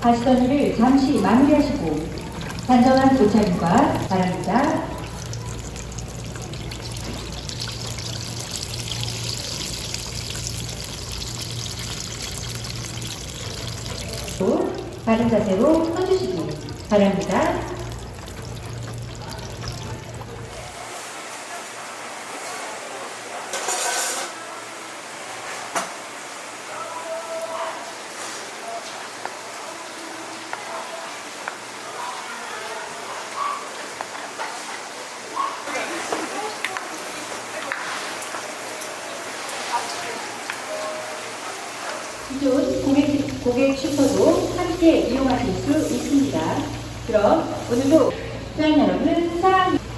가시던일을 잠시 마무리하시고 단정한 도착인과 바랍니다. 또 바른 자세로 서주시기 바랍니다. 기존 고객, 슈퍼도 함께 이용하실 수 있습니다. 그럼 오늘도 수양 여러분 사랑합니다.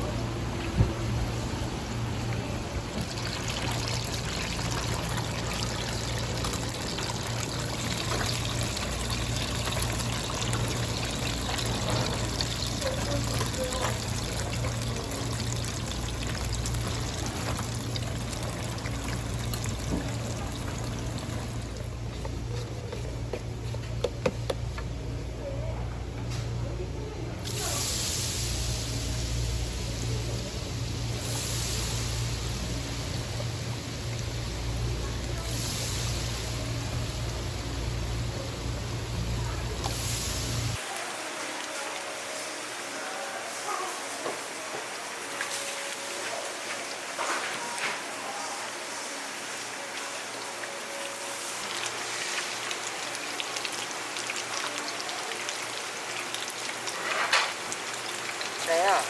그래요.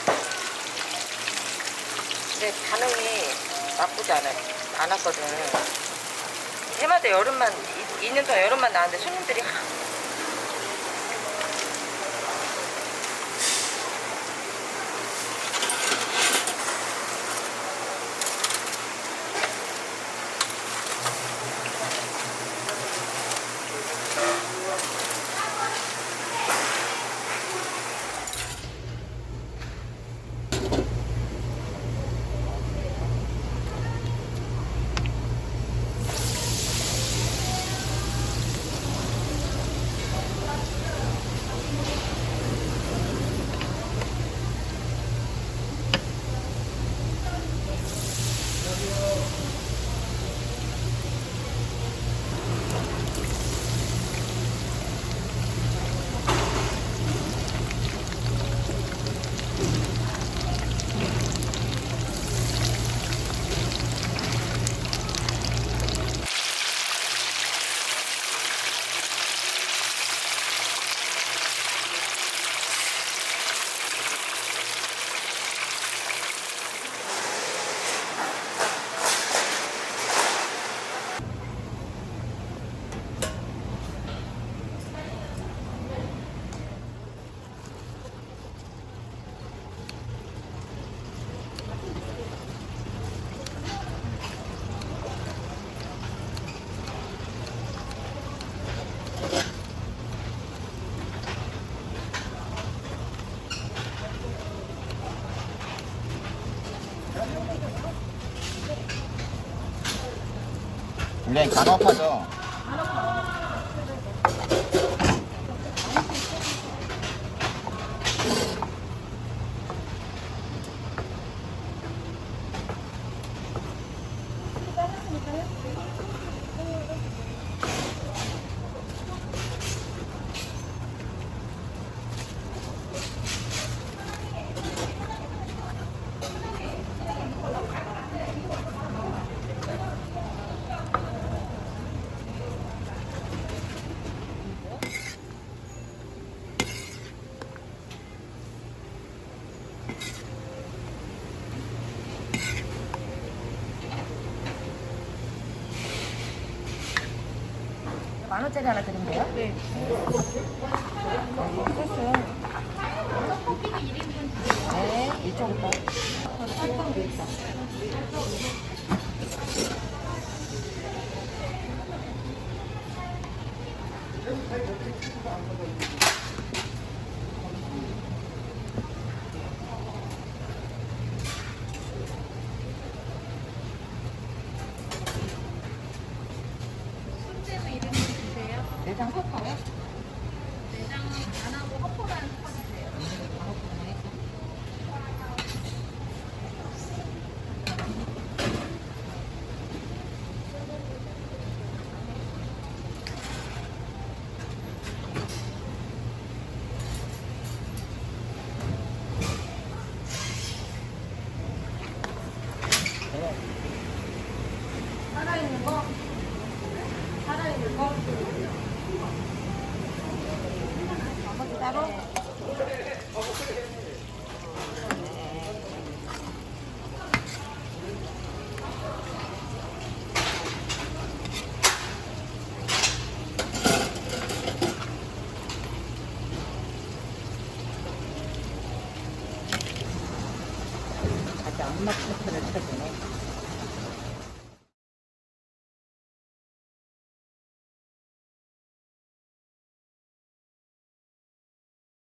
근데 반응이 나쁘지 않아요. 안 왔거든. 해마다 여름만, 이- 2년 동안 여름만 나왔는데 손님들이 하- 굉장히 간혹하죠. 만 원짜리 하나 드린대요? 네. 소스. 네, 이쪽부터. 내